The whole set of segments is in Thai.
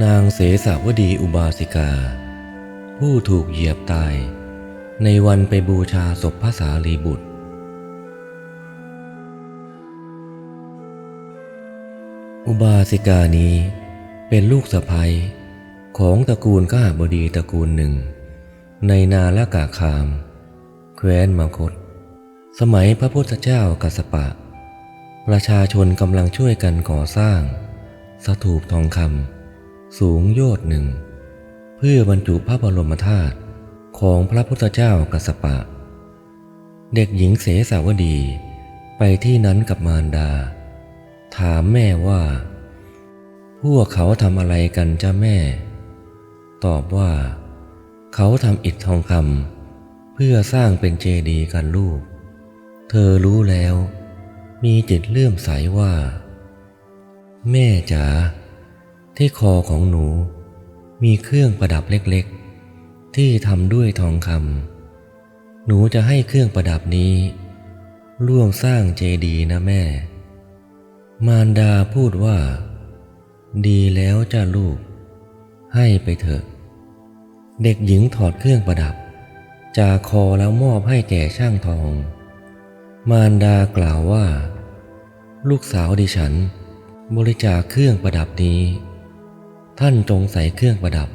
นางเสสาวดีอุบาสิกา ผู้ถูกเหยียบตาย ในวันไปบูชาศพพระสารีบุตร อุบาสิกานี้เป็นลูกสะใภ้ของตระกูลข้าบดีตระกูลหนึ่ง ในนาละกาคาม แคว้นมคต สมัยพระพุทธเจ้ากัสปะ ประชาชนกำลังช่วยกันก่อสร้าง สถูปทองคำ สูงโยชน์หนึ่ง เพื่อบรรจุพระบรมธาตุของพระพุทธเจ้ากัสปะ เด็กหญิงเสสาวดีไปที่นั้นกับมารดา ถามแม่ว่า พวกเขาทำอะไรกันจ้าแม่ ตอบว่า เขาทำอิฐทองคำเพื่อสร้างเป็นเจดีย์กันลูก เธอรู้แล้ว มีจิตเลื่อมใสว่า แม่จ๋า ที่คอของหนู มีเครื่องประดับเล็กๆ ที่ทำด้วยทองคำหนูจะให้เครื่องประดับนี้ร่วมสร้างเจดีย์นะแม่ มารดาพูดว่า ดีแล้วจ้าลูก ให้ไปเถอะ เด็กหญิงถอดเครื่องประดับ จากคอแล้วมอบให้แก่ช่างทอง มารดากล่าวว่า ลูกสาวดิฉัน บริจาคเครื่องประดับนี้ ท่านจงใส่เครื่องประดับ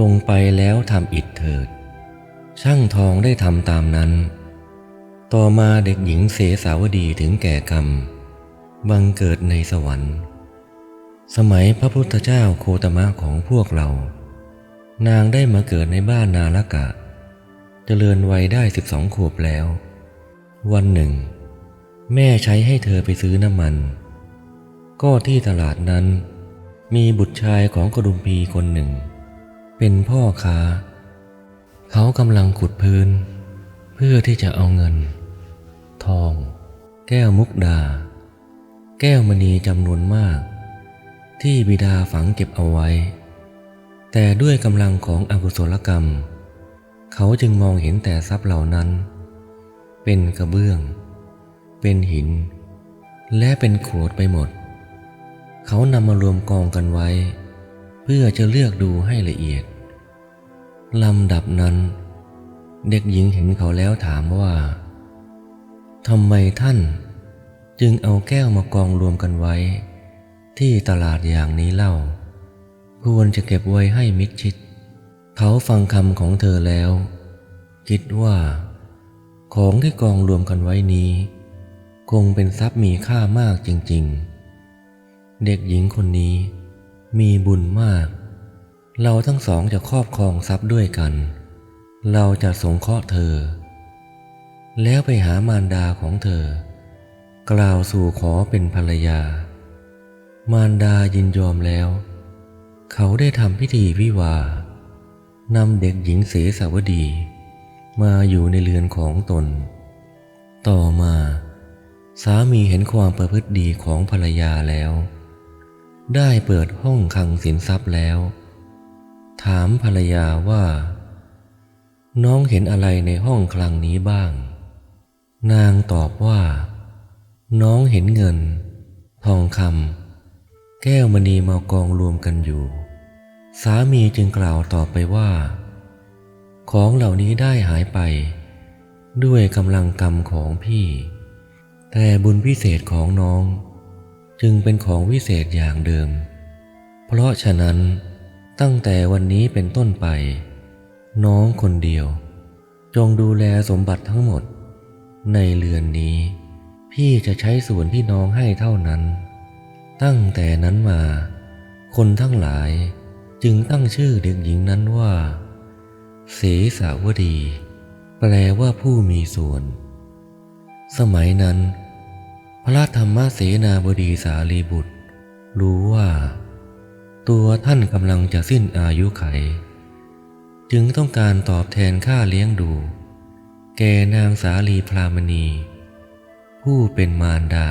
ลงไปแล้วทำอิฐเถิด ช่างทองได้ทำตามนั้น ต่อมาเด็กหญิงเสสาวดีถึงแก่กรรม บังเกิดในสวรรค์ สมัยพระพุทธเจ้าโคตมะของพวกเรา นางได้มาเกิดในบ้านนาลกะ เจริญวัยได้สิบสองขวบแล้ว วันหนึ่ง แม่ใช้ให้เธอไปซื้อน้ำมัน ก็ที่ตลาดนั้น มีบุตรชายของกระดุมพีคนหนึ่ง เป็นพ่อค้า เขากำลังขุดพื้น เพื่อที่จะเอาเงิน ทอง แก้วมุกดา แก้วมณีจำนวนมาก ที่บิดาฝังเก็บเอาไว้ แต่ด้วยกำลังของอกุศลกรรม เขาจึงมองเห็นแต่ทรัพย์เหล่านั้น เป็นกระเบื้อง เป็นหิน และเป็นโขดไปหมด เขานำมารวมกองกันไว้ เพื่อจะเลือกดูให้ละเอียดลำดับนั้น เด็กหญิงเห็นเขาแล้วถามว่าทำไมท่านจึงเอาแก้วมากองรวมกันไว้ ที่ตลาดอย่างนี้เล่า ควรจะเก็บไว้ให้มิดชิด เขาฟังคำของเธอแล้ว คิดว่า ของที่กองรวมกันไว้นี้ คงเป็นทรัพย์มีค่ามากจริง ๆ เด็กหญิงคนนี้ มีบุญมาก เราทั้งสองจะครอบครองทรัพย์ด้วยกัน เราจะสงเคราะห์เธอ แล้วไปหามารดาของเธอ กล่าวสู่ขอเป็นภรรยา มารดายินยอมแล้ว เขาได้ทำพิธีวิวานำเด็กหญิงเสสาวดี มาอยู่ในเรือนของตน ต่อมา สามีเห็นความประพฤติดีของภรรยาแล้ว ได้เปิดห้องคลังสินทรัพย์แล้ว ถามภรรยาว่า น้องเห็นอะไรในห้องคลังนี้บ้าง นางตอบว่า น้องเห็นเงิน ทองคำแก้วมณีมากองรวมกันอยู่ สามีจึงกล่าวต่อไปว่า ของเหล่านี้ได้หายไป ด้วยกำลังกรรมของพี่ แต่บุญพิเศษของน้อง จึงเป็นของวิเศษอย่างเดิม เพราะฉะนั้นตั้งแต่วันนี้เป็นต้นไป น้องคนเดียว จงดูแลสมบัติทั้งหมด ในเรือนนี้ พี่จะใช้ส่วนที่น้องให้เท่านั้น ตั้งแต่นั้นมา คนทั้งหลายจึงตั้งชื่อเด็กหญิงนั้นว่าเสสาวดี แปลว่าผู้มีส่วน สมัยนั้น พระธรรมเสนาบดีสารีบุตร รู้ว่า ตัวท่านกำลังจะสิ้นอายุไข จึงต้องการตอบแทนค่าเลี้ยงดู แก่นางสาลีพรามณี ผู้เป็นมารดา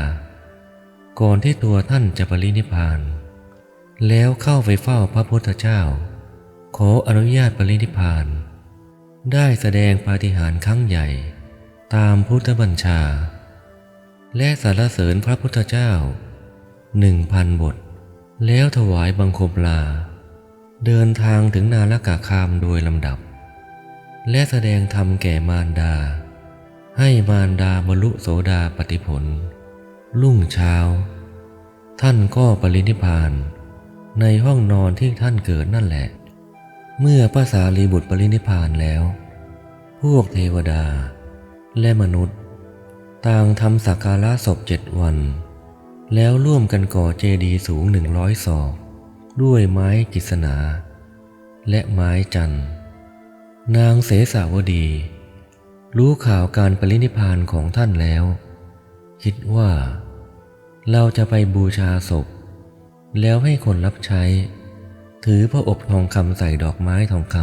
ก่อนที่ตัวท่านจะปรินิพพาน แล้วเข้าไปเฝ้าพระพุทธเจ้า ขออนุญาตปรินิพพาน ได้แสดงปาฏิหาริย์ครั้งใหญ่ตามพุทธบัญชา และสรรเสริญพระพุทธเจ้าหนึ่งพันบท แล้วถวายบังคมลา เดินทางถึงนาลกาคามโดยลำดับ และแสดงธรรมแก่มารดา ให้มารดาบรรลุโสดาปติผล รุ่งเช้า ท่านก็ปรินิพานในห้องนอนที่ท่านเกิดนั่นแหละ เมื่อพระสารีบุตรปรินิพานแล้ว พวกเทวดาและมนุษย์ ต่างทำสักการะศพเจ็ดวัน แล้วร่วมกันก่อเจดีย์สูงหนึ่งร้อยศอก ด้วยไม้กิษณา และไม้จัน นางเสสาวดี รู้ข่าวการปรินิพพานของท่านแล้ว คิดว่า เราจะไปบูชาศพ แล้วให้คนรับใช้ ถือพระอบทองคำใส่ดอกไม้ทองค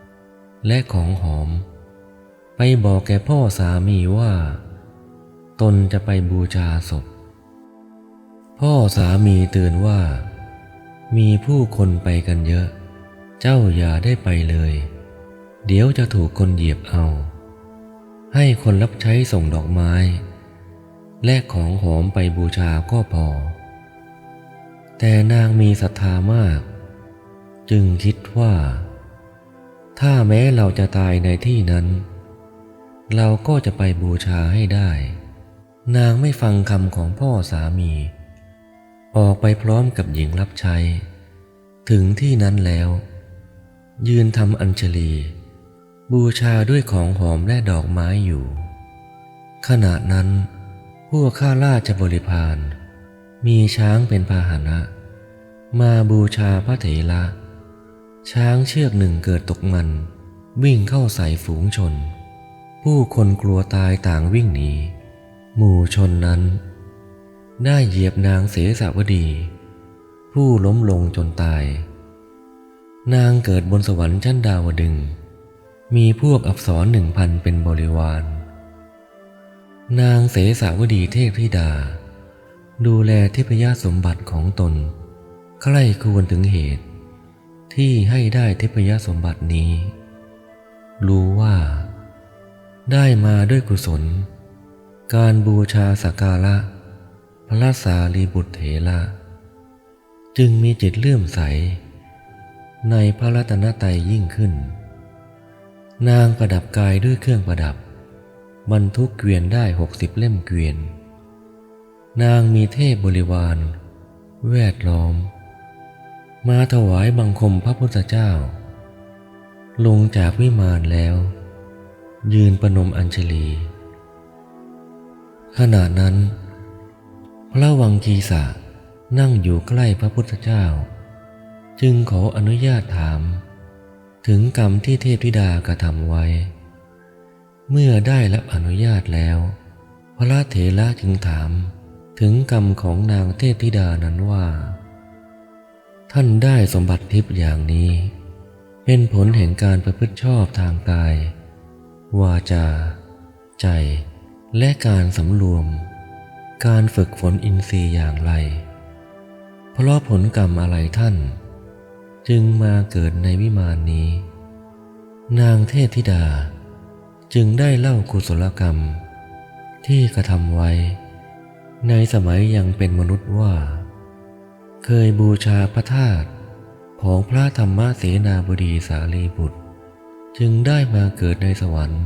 ำและของหอม ไปบอกแก่พ่อสามีว่า ตนจะไปบูชาศพ พ่อสามีเตือนว่า มีผู้คนไปกันเยอะ เจ้าอย่าได้ไปเลย เดี๋ยวจะถูกคนเหยียบเอา ให้คนรับใช้ส่งดอกไม้ และของหอมไปบูชาก็พอ แต่นางมีศรัทธามาก จึงคิดว่า ถ้าแม้เราจะตายในที่นั้นเราก็จะไปบูชาให้ได้ นางไม่ฟังคำของพ่อสามี ออกไปพร้อมกับหญิงรับใช้ ถึงที่นั้นแล้ว ยืนทำอัญชลี บูชาด้วยของหอมและดอกไม้อยู่ ขณะนั้นพวกข้าราชบริพารมีช้างเป็นพาหนะ มาบูชาพระเถระช้างเชือกหนึ่งเกิดตกมัน วิ่งเข้าใส่ฝูงชน ผู้คนกลัวตายต่างวิ่งหนี หมู่ชนนั้น ได้เหยียบนางเสสาวดี ผู้ล้มลงจนตาย นางเกิดบนสวรรค์ชั้นดาวดึง มีพวกอับสรหนึ่งพันเป็นบริวาร นางเสสาวดีเทพธิดา ดูแลทิพยสมบัติของตน ใคร่ควรถึงเหตุ ที่ให้ได้ทิพยสมบัตินี้ รู้ว่า ได้มาด้วยกุศล การบูชาสักการะ พระสารีบุตรเถระจึงมีจิตเลื่อมใส ในพระรัตนตรัยยิ่งขึ้น นางประดับกายด้วยเครื่องประดับบรรทุกเกวียนได้หกสิบเล่มเกวียน นางมีเทพบริวาร แวดล้อม มาถวายบังคมพระพุทธเจ้า ลงจากวิมานแล้ว ยืนประนมอัญชลี ขณะนั้น พระวังคีสะนั่งอยู่ใกล้พระพุทธเจ้า จึงขออนุญาตถาม ถึงกรรมที่เทพธิดากระทำไว้ เมื่อได้รับอนุญาตแล้ว พระเถระจึงถามถึงกรรมของนางเทพธิดานั้นว่า ท่านได้สมบัติทิพย์อย่างนี้ เป็นผลแห่งการประพฤติชอบทางกาย วาจา ใจ และการสำรวม การฝึกฝนอินทรีย์อย่างไร เพราะผลกรรมอะไรท่าน จึงมาเกิดในวิมานนี้ นางเทพธิดาจึงได้เล่ากุศลกรรม ที่กระทำไว้ ในสมัยยังเป็นมนุษย์ว่า เคยบูชาพระธาตุของพระธรรมเสนาบดีสารีบุตร จึงได้มาเกิดในสวรรค์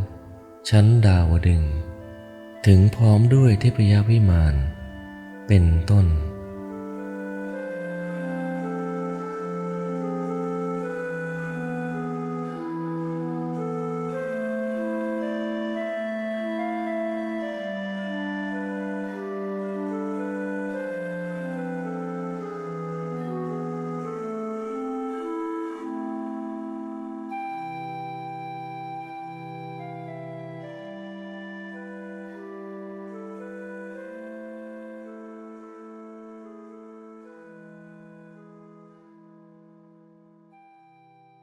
ชั้นดาวดึง ถึงพร้อมด้วยเทพยวิมาน เป็นต้น